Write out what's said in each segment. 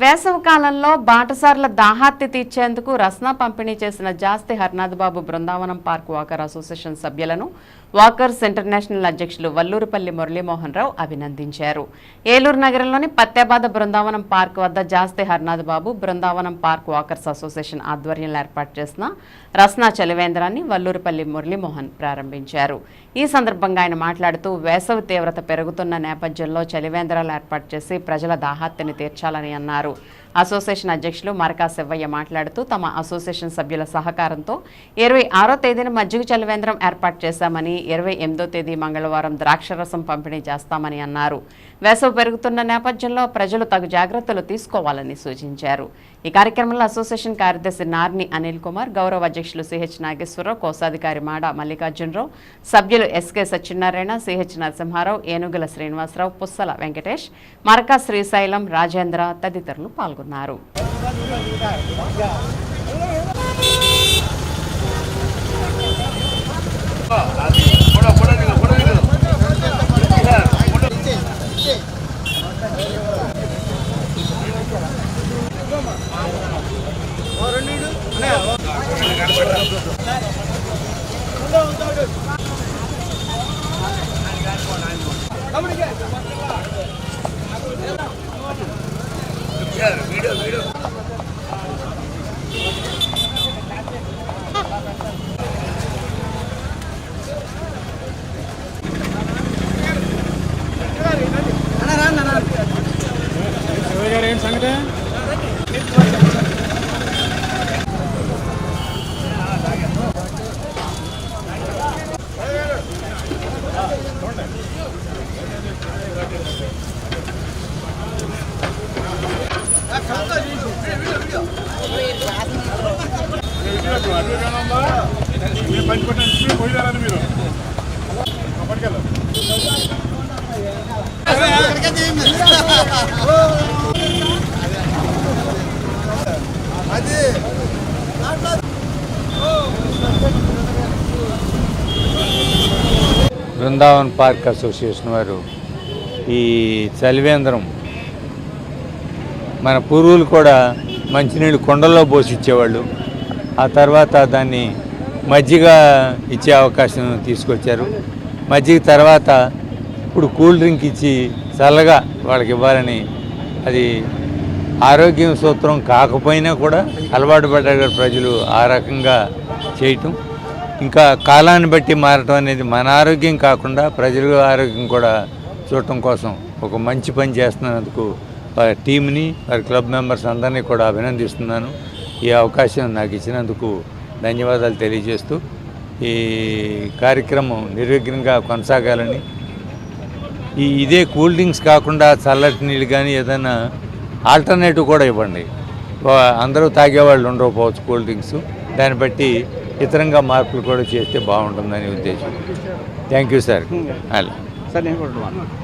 వేసవి కాలంలో బాటసార్ల దాహాతి తీర్చేందుకు రస్నా పంపిణీ చేసిన Jasti Harnath Babu Brindavanam park walker association సభ్యులను వాకర్స్ ఇంటర్నేషనల్ అధ్యక్షులు వల్లూరుపల్లి మురళీమోహన్ రావు అభినందించారు. ఏలూరు నగరంలోని పత్యాబాద బృందావనం పార్క్ వద్ద Jasti Harnath Babu Brindavanam park walkers association ఆధ్వర్యంలో ఏర్పాటు చేసిన రస్నా చలివేంద్రాన్ని వల్లూరుపల్లి మురళీమోహన్ ప్రారంభించారు. ఈ సందర్భంగా ఆయన మాట్లాడుతూ వేసవి తీవ్రత పెరుగుతున్న నేపథ్యంలో చలివేంద్రాలు ఏర్పాటు చేసి ప్రజల దాహాత్తిని తీర్చాలని అన్నారు. claro అసోసియేషన్ అధ్యక్షులు మరకా శివయ్య మాట్లాడుతూ తమ అసోసియేషన్ సభ్యుల సహకారంతో ఇరవై ఆరో తేదీన మజ్జిగ చలివేంద్రం ఏర్పాటు చేశామని ఇరవై ఎనిమిదో తేదీ మంగళవారం ద్రాక్షరసం పంపిణీ చేస్తామని అన్నారు. వేసవి పెరుగుతున్న నేపథ్యంలో ప్రజలు తగు జాగ్రత్తలు తీసుకోవాలని సూచించారు. ఈ కార్యక్రమంలో అసోసియేషన్ కార్యదర్శి నార్ని అనిల్ కుమార్ గౌరవ అధ్యక్షులు సిహెచ్ నాగేశ్వరరావు కోశాధికారి మాడ మల్లికార్జునరావు సభ్యులు ఎస్కే సత్యనారాయణ సిహెచ్ నరసింహారావు ఏనుగుల శ్రీనివాసరావు పుస్సల వెంకటేష్ మరకా శ్రీశైలం రాజేంద్ర తదితరులు పాల్గొన్నారు. పాల్గొన్నారు Come on again. మీరు పని మీరు బృందావన్ పార్క్ అసోసియేషన్ వారు ఈ చలివేంద్రం మన పూర్వులు కూడా మంచినీళ్ళు కొండల్లో పోసి ఇచ్చేవాళ్ళు. ఆ తర్వాత దాన్ని మజ్జిగ ఇచ్చే అవకాశం తీసుకొచ్చారు. మజ్జిగ తర్వాత ఇప్పుడు కూల్ డ్రింక్ ఇచ్చి చల్లగా వాళ్ళకి ఇవ్వాలని అది ఆరోగ్యం సూత్రం కాకపోయినా కూడా అలవాటు పడ్డ ప్రజలు ఆ రకంగా చేయటం. ఇంకా కాలాన్ని బట్టి మారటం అనేది మన ఆరోగ్యం కాకుండా ప్రజల ఆరోగ్యం కూడా చూడటం కోసం ఒక మంచి పని చేస్తున్నందుకు వారి టీంని వారి క్లబ్ మెంబర్స్ అందరినీ కూడా అభినందిస్తున్నాను. ఈ అవకాశం నాకు ఇచ్చినందుకు ధన్యవాదాలు తెలియజేస్తూ ఈ కార్యక్రమం నిర్విఘ్నంగా కొనసాగాలని. ఈ ఇదే కూల్ డ్రింక్స్ కాకుండా చల్లటి నీళ్ళు కానీ ఏదైనా ఆల్టర్నేటివ్ కూడా ఇవ్వండి. అందరూ తాగేవాళ్ళు ఉండకపోవచ్చు కూల్ డ్రింక్స్. దాన్ని బట్టి ఇతరంగా మార్పులు కూడా చేస్తే బాగుంటుందని ఉద్దేశం. Thank you sir. అలా.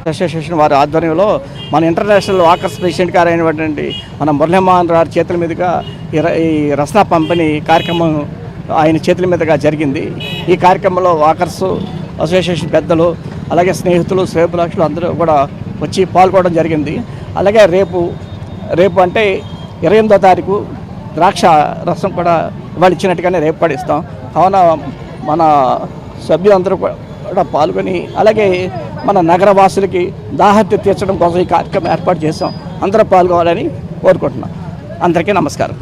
అసోసియేషన్ వారి ఆధ్వర్యంలో మన ఇంటర్నేషనల్ వాకర్స్ ప్రెసిడెంట్ గారు అయినటువంటి మన మురళీమోహన్ గారి చేతుల మీదుగా ఈ ర- రసనా పంపిణీ కార్యక్రమం ఆయన చేతుల మీదుగా జరిగింది. ఈ కార్యక్రమంలో వాకర్స్ అసోసియేషన్ పెద్దలు అలాగే స్నేహితులు శ్రేపులాక్షులు అందరూ కూడా వచ్చి పాల్గొనడం జరిగింది. అలాగే రేపు రేపు అంటే ఇరవై ఎనిమిదో తారీఖు ద్రాక్ష రసం కూడా ఇవాళ ఇచ్చినట్టుగానే రేపు పడిస్తాం కావున మన సభ్యులందరూ కూడా కూడా పాల్గొని అలాగే మన నగరవాసులకి దాహత్య తీర్చడం కోసం ఈ కార్యక్రమం ఏర్పాటు చేసాం అందరూ పాల్గొవాలని కోరుకుంటున్నాం. అందరికీ నమస్కారం.